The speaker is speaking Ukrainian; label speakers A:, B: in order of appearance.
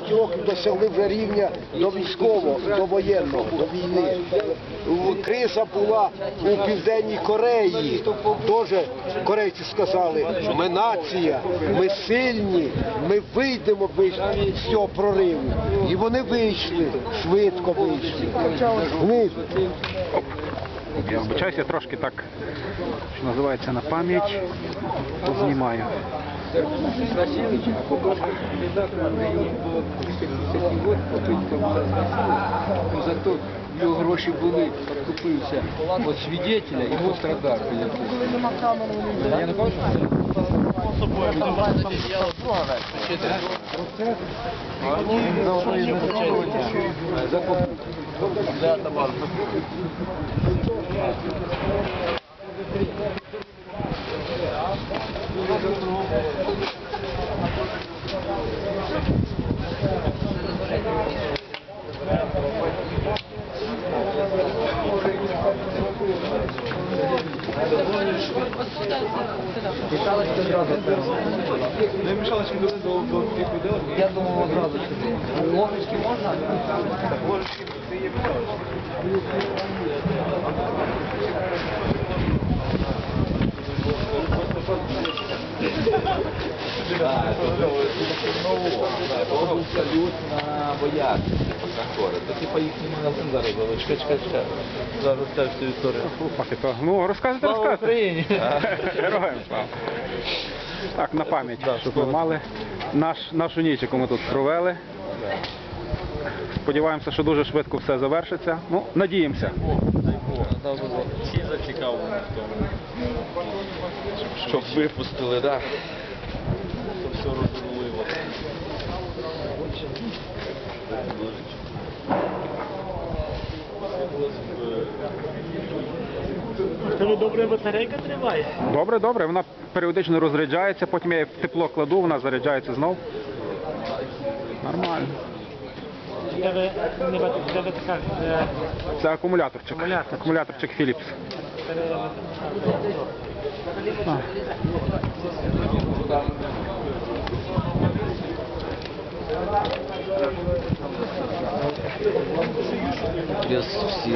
A: 5 років досягли вже рівня до військового, до воєнного, до війни. Криза була у Південній Кореї. Теж корейці сказали, ми нація, ми сильні, ми вийдемо з цього прориву. І вони вийшли, швидко вийшли.
B: Я вибачаюся, трошки так, що називається, на пам'ять знімаю.
C: Зато в нього гроші були, купився від свідетеля і пострадав. Я не кажу, Я думав одразу сюди. Ложечки можна?
D: Ложечки, салют на типа їхній магазин зараз були. Чекай, чекай, чекай. Зараз розкажеш цю історію.
B: Ну розказуйте, розказуйте.
D: Україні!
B: Героям слава. Так, на пам'ять, щоб ви мали наш, нашу ніч, яку ми тут провели. Сподіваємося, що дуже швидко все завершиться. Ну, надіємося.
D: Зацікавлені в тому. Щоб випустили, так. Щоб все розрулило.
E: Тебе добре батарейка триває.
B: Добре, добре, вона періодично розряджається, потім я її в тепло кладу, вона заряджається знов. Нормально.
E: Тебе не бат- тебе така е,
B: Це акумуляторчик.
E: Акумулятор.
B: Акумуляторчик Philips.
D: Без всіх.